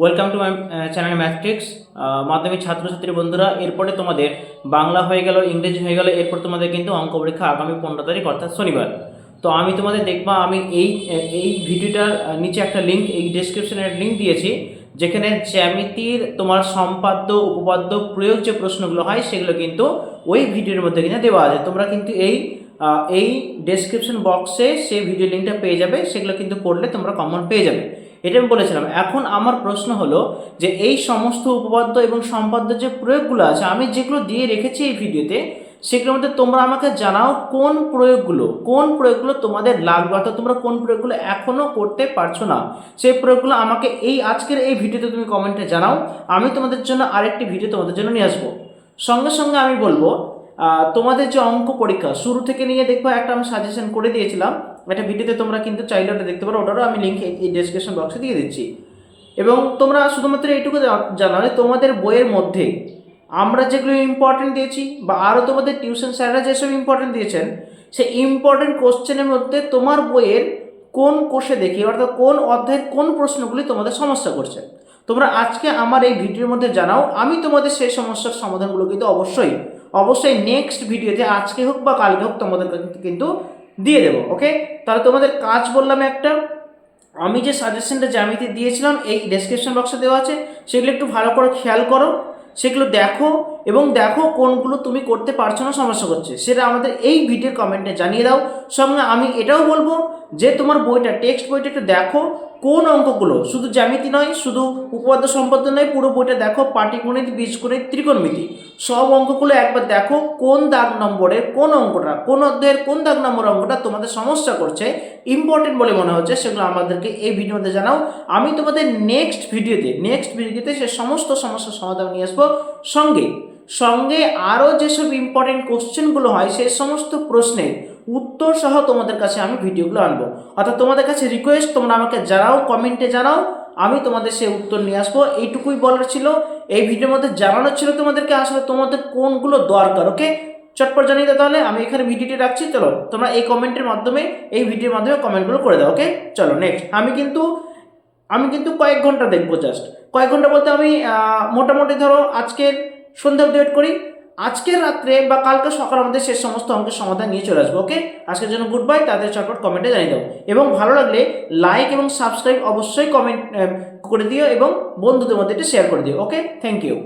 Welcome to my channel Mathtricks Madhyamik ছাত্রছাত্রী বন্ধুরা, এরপরে তোমাদের বাংলা হয়ে গেল, ইংরেজি হয়ে গেল, এরপর তোমাদের কিন্তু অঙ্ক পরীক্ষা আগামী পনেরো তারিখ, অর্থাৎ শনিবার। তো আমি তোমাদের দেখবা, আমি এই এই ভিডিওটার নিচে একটা লিঙ্ক এই ডেসক্রিপশনের লিঙ্ক দিয়েছি, যেখানে জ্যামিতির তোমার সম্পাদ্য, উপপাদ্য প্রয়োগ যে প্রশ্নগুলো হয়, সেগুলো কিন্তু ওই ভিডিওর মধ্যে কিনা দেওয়া আছে। তোমরা কিন্তু এই এই ডেসক্রিপশন বক্সে সেই ভিডিও লিঙ্কটা পেয়ে যাবে, সেগুলো কিন্তু পড়লে তোমরা কমন পেয়ে যাবে। এটা আমি বলেছিলাম। এখন আমার প্রশ্ন হলো যে এই সমস্ত উপপাদ্য এবং সম্পাদ্য যে প্রয়োগগুলো আছে, আমি যেগুলো দিয়ে রেখেছি এই ভিডিওতে, সেগুলোর মধ্যে তোমরা আমাকে জানাও কোন প্রয়োগগুলো কোন প্রয়োগগুলো তোমাদের লাগবে, অর্থাৎ তোমরা কোন প্রয়োগগুলো এখনও করতে পারছ না। সেই প্রয়োগগুলো আমাকে এই আজকের এই ভিডিওতে তুমি কমেন্টে জানাও। আমি তোমাদের জন্য আরেকটি ভিডিও তোমাদের জন্য নিয়ে আসব। সঙ্গে সঙ্গে আমি বলব তোমাদের যে অঙ্ক পরীক্ষা, শুরু থেকে নিয়ে দেখব একটা আমি সাজেশন করে দিয়েছিলাম। একটা ভিডিওতে তোমরা কিন্তু চাইলে ওটা দেখতে পারো, ওটারও আমি লিঙ্ক এই ডেসক্রিপশন বক্সে দিয়ে দিচ্ছি। এবং তোমরা শুধুমাত্র এইটুকু জা- জানো যে তোমাদের বইয়ের মধ্যে আমরা যেগুলো ইম্পর্টেন্ট দিয়েছি বা আরও তোমাদের টিউশন স্যাররা যেসব ইম্পর্টেন্ট দিয়েছেন, সেই ইম্পর্টেন্ট কোশ্চেনের মধ্যে তোমার বইয়ের কোন কোষে দেখি, অর্থাৎ কোন অধ্যায়ের কোন প্রশ্নগুলি তোমাদের সমস্যা করছে। তোমরা আজকে আমার এই ভিডিওর মধ্যে জানাও, আমি তোমাদের সেই সমস্যার সমাধানগুলো কিন্তু অবশ্যই অবশ্যই নেক্সট ভিডিওতে আজকে হোক বা কালকে হোক তোমাদের কিন্তু দিয়ে দেবো ওকে তাহলে তোমাদের কাজ বললাম একটা। আমি যে সাজেশনটা জ্যামিতি দিয়েছিলাম, এই ডেসক্রিপশন বক্সে দেওয়া আছে, সেগুলো একটু ভালো করে খেয়াল করো। সেগুলো দেখো এবং দেখো কোনগুলো তুমি করতে পারছ না সমস্যা করছে সেটা আমাদের এই ভিডিওর কমেন্টে জানিয়ে দাও। সঙ্গে আমি এটাও বলব যে তোমার বইটা টেক্সট বইটা একটু দেখো। কোন অঙ্কগুলো? শুধু জ্যামিতি নয়, শুধু উপপাদ্য সম্পাদ্য নয়, পুরো বইটা দেখো, পাটিগণিত, বীজগণিত, ত্রিকোণমিতি। সব অঙ্কগুলো একবার দেখো, কোন দাগ নম্বরের কোন অঙ্কটা, কোন অধ্যায়ের কোন দাগ নম্বর অঙ্কটা তোমাদের সমস্যা করছে ইম্পর্টেন্ট বলে মনে হচ্ছে, সেগুলো আমাদেরকে এই ভিডিওতে জানাও। আমি তোমাদের নেক্সট ভিডিওতে নেক্সট ভিডিওতে সে সমস্ত সমস্যার সমাধান নিয়ে আসব সঙ্গে। সঙ্গে আরও যেসব ইম্পর্টেন্ট কোশ্চেনগুলো হয় সেই সমস্ত প্রশ্নের উত্তর সহ তোমাদের কাছে আমি ভিডিওগুলো আনব। অর্থাৎ তোমাদের কাছে রিকোয়েস্ট তোমরা আমাকে জানাও কমেন্টে জানাও, আমি তোমাদের সেই উত্তর নিয়ে আসব। এইটুকুই বলার ছিল। এই ভিডিওর মধ্যে জানানোর ছিল তোমাদেরকে আসলে তোমাদের কোনগুলো দরকার ওকে চটপট জানিয়ে দাও তাহলে, আমি এখানে ভিডিওটি রাখছি। চলো, তোমরা এই কমেন্টের মাধ্যমে, এই ভিডিওর মাধ্যমে কমেন্টগুলো করে দাও ওকে চলো নেক্সট আমি কিন্তু আমি কিন্তু কয়েক ঘণ্টা দেখব জাস্ট কয়েক ঘণ্টা বলতে আমি মোটামুটি ধরো আজকের সন্ধ্যা অব্দি ওয়েট করি। আজকের রাত্রে বা কালকে সকালের মধ্যে সে সমস্ত অঙ্কের সমাধান নিয়ে চলে আসব, ওকে? আজকের জন্য গুড বাই তাদের চটপট কমেন্টে জানিয়ে দাও। এবং ভালো লাগলে লাইক এবং সাবস্ক্রাইব অবশ্যই কমেন্ট করে দিও এবং বন্ধুদের মধ্যে এটা শেয়ার করে দিও, ওকে? Thank you